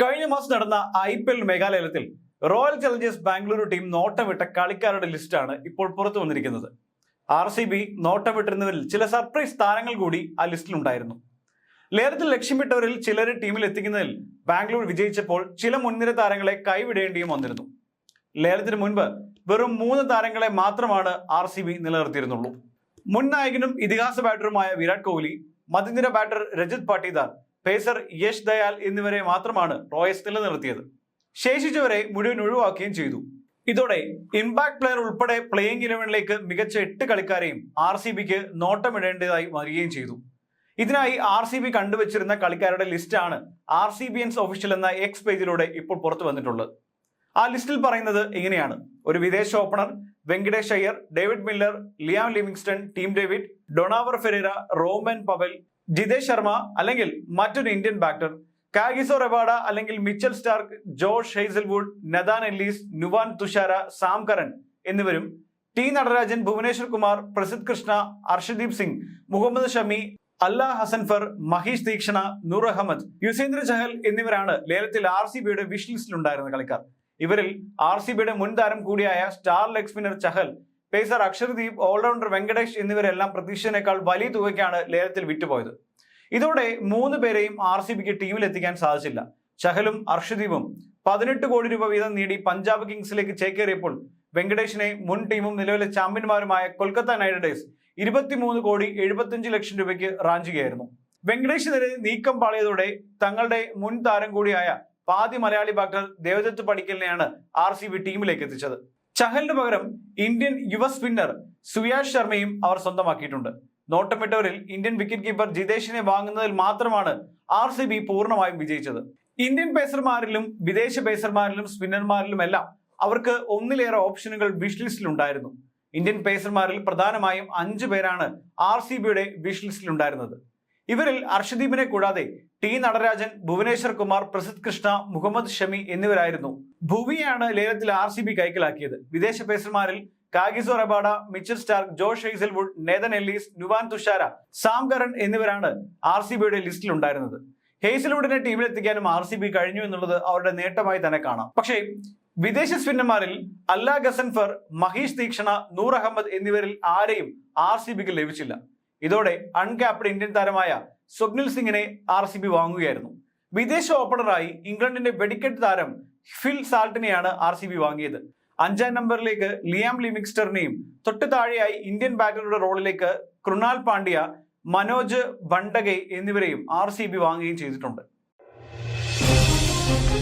കഴിഞ്ഞ മാസം നടന്ന ഐ പി എൽ മേഘാലയത്തിൽ റോയൽ ചലഞ്ചേഴ്സ് ബാംഗ്ലൂരു ടീം നോട്ടമിട്ട കളിക്കാരുടെ ലിസ്റ്റാണ് ഇപ്പോൾ പുറത്തു വന്നിരിക്കുന്നത്. ആർ സി ബി നോട്ടമിട്ടിരുന്നവരിൽ ചില സർപ്രൈസ് താരങ്ങൾ കൂടി ആ ലിസ്റ്റിലുണ്ടായിരുന്നു ലേലത്തിൽ ലക്ഷ്യമിട്ടവരിൽ ചിലരെ ടീമിൽ എത്തിക്കുന്നതിൽ ബാംഗ്ലൂർ വിജയിച്ചപ്പോൾ ചില മുൻനിര താരങ്ങളെ കൈവിടേണ്ടിയും വന്നിരുന്നു. ലേലത്തിന് മുൻപ് വെറും മൂന്ന് താരങ്ങളെ മാത്രമാണ് ആർ സി ബി നിലനിർത്തിയിരുന്നുള്ളൂ. മുൻ നായകനും ഇതിഹാസ ബാറ്ററുമായ വിരാട് കോഹ്ലി മധ്യനിര ബാറ്റർ രജിത് പാട്ടീദാർ പേസർ യശ് ദയാൽ എന്നിവരെ മാത്രമാണ് റോയൽസ് നിലനിർത്തിയത്. ശേഷിച്ചവരെ മുഴുവൻ ഒഴിവാക്കുകയും ചെയ്തു. ഇതോടെ ഇംപാക്ട് പ്ലെയർ ഉൾപ്പെടെ പ്ലേയിങ് ഇലവനിലേക്ക് മികച്ച എട്ട് കളിക്കാരെയും ആർ സി ബിക്ക് നോട്ടമിടേണ്ടതായി വരികയും ചെയ്തു. ഇതിനായി ആർ സി ബി കണ്ടുവച്ചിരുന്ന കളിക്കാരുടെ ലിസ്റ്റാണ് ആർ സി ബി എൻസ് ഒഫീഷ്യൽ എന്ന എക്സ് പേജിലൂടെ ഇപ്പോൾ പുറത്തു വന്നിട്ടുള്ളത്. ആ ലിസ്റ്റിൽ പറയുന്നത് ഇങ്ങനെയാണ്. ഒരു വിദേശ opener Venkatesh Iyer David Miller Liam Livingstone Tim David Donovan Ferreira Rovman Powell Jitesh Sharma അല്ലെങ്കിൽ മറ്റൊരു ഇന്ത്യൻ ബാറ്റർ കാഗിസോ റെബാഡ അല്ലെങ്കിൽ Mitchell Starc Josh Hazlewood Nathan Ellis Nuwan Thushara Sam Curran എന്നിവരും ടി നടരാജൻ ഭുവനേശ്വർ കുമാർ പ്രസിദ് കൃഷ്ണ അർഷദീപ് സിംഗ് മുഹമ്മദ് ഷമി അല്ലാ ഹസൻഫർ മഹീഷ് തീക്ഷണ നൂർ അഹമ്മദ് യുസേന്ദ്ര ചഹൽ എന്നിവരാണ് ലേലത്തിൽ ആർ സി ബിയുടെ wish ലിസ്റ്റിലുണ്ടായിരുന്ന കളിക്കാർ. ഇവരിൽ ആർ സി ബിയുടെ മുൻ താരം കൂടിയായ star leg spinner Chahal pacer Arshdeep allrounder Venkatesh എന്നിവരെല്ലാം പ്രതീക്ഷിച്ചതിനേക്കാൾ വലിയ തുകയ്ക്കാണ് ലേലത്തിൽ വിറ്റുപോയത് ഇതോടെ മൂന്ന് പേരെയും ആർ സി ബിക്ക് ടീമിൽ എത്തിക്കാൻ സാധിച്ചില്ല. ചഹലും അർഷദീപും പതിനെട്ട് കോടി രൂപ വീതം നേടി പഞ്ചാബ് കിങ്സിലേക്ക് ചേക്കേറിയപ്പോൾ വെങ്കടേഷിനെ മുൻ ടീമും നിലവിലെ ചാമ്പ്യന്മാരുമായ കൊൽക്കത്ത നൈറ്റ് റൈഡേഴ്സ് ഇരുപത്തിമൂന്ന് കോടി എഴുപത്തിയഞ്ച് ലക്ഷം രൂപയ്ക്ക് റാഞ്ചുകയായിരുന്നു വെങ്കടേഷിനെതിരെ നീക്കം പാളിയതോടെ തങ്ങളുടെ മുൻ താരം കൂടിയായ പാതി മലയാളി ബാക്ടർ ദേവദത്ത് പടിക്കലിനെയാണ് ആർ സി ബി ടീമിലേക്ക് എത്തിച്ചത്. ചഹലിന് പകരം ഇന്ത്യൻ യുവ സ്പിന്നർ സുയാഷ് ശർമ്മയും അവർ സ്വന്തമാക്കിയിട്ടുണ്ട്. നോട്ടമിട്ടവരിൽ ഇന്ത്യൻ വിക്കറ്റ് കീപ്പർ ജിതേഷിനെ വാങ്ങുന്നതിൽ മാത്രമാണ് ആർ സി ബി പൂർണമായും വിജയിച്ചത്. ഇന്ത്യൻ പേസർമാരിലും വിദേശ പേസർമാരിലും സ്പിന്നർമാരിലും എല്ലാം അവർക്ക് ഒന്നിലേറെ ഓപ്ഷനുകൾ വിഷ് ലിസ്റ്റിൽ ഉണ്ടായിരുന്നു ഇന്ത്യൻ പേസർമാരിൽ പ്രധാനമായും അഞ്ചു പേരാണ് ആർ സി ബിയുടെ വിഷ് ലിസ്റ്റിൽ ഉണ്ടായിരുന്നത് ഇവരിൽ അർഷദീപിനെ കൂടാതെ ടി നടരാജൻ ഭുവനേശ്വർ കുമാർ പ്രസിദ് കൃഷ്ണ മുഹമ്മദ് ഷമി എന്നിവരായിരുന്നു. ഭുവിയാണ് ലേലത്തിൽ ആർ സി ബി കൈക്കലാക്കിയത്. വിദേശ പേസർമാരിൽ Kagiso Rabada Mitchell Starc Josh Hazlewood Nathan Ellis Nuwan Thushara Sam Curran എന്നിവരാണ് ആർ സി ബിയുടെ ലിസ്റ്റിൽ ഉണ്ടായിരുന്നത്. ഹെയ്സൽവുഡിനെ ടീമിലെത്തിക്കാനും ആർ സി ബി കഴിഞ്ഞു എന്നുള്ളത് അവരുടെ നേട്ടമായി തന്നെ കാണാം. പക്ഷേ വിദേശ സ്പിന്നർമാരിൽ അല്ലാ ഗസൻഫർ മഹീഷ് ദീക്ഷണ നൂർ അഹമ്മദ് എന്നിവരിൽ ആരെയും ആർ സി ബിക്ക് ലഭിച്ചില്ല. ഇതോടെ അൺക്യാപ്ഡ് ഇന്ത്യൻ താരമായ സ്വപ്നിൽ സിംഗിനെ ആർ സി ബി വാങ്ങുകയായിരുന്നു. വിദേശ ഓപ്പണറായി ഇംഗ്ലണ്ടിന്റെ വെടിക്കെട്ട് താരം ഫിൽ സാൾട്ടിനെയാണ് ആർ സി ബി വാങ്ങിയത്. അഞ്ചാം നമ്പറിലേക്ക് ലിയാം ലിമിക്സ്റ്ററിനെയും തൊട്ടു താഴെയായി ഇന്ത്യൻ ബാറ്ററുടെ റോളിലേക്ക് കൃണാൽ പാണ്ഡ്യ മനോജ് ഭണ്ടഗെ എന്നിവരെയും ആർ സി ബി വാങ്ങുകയും ചെയ്തിട്ടുണ്ട്.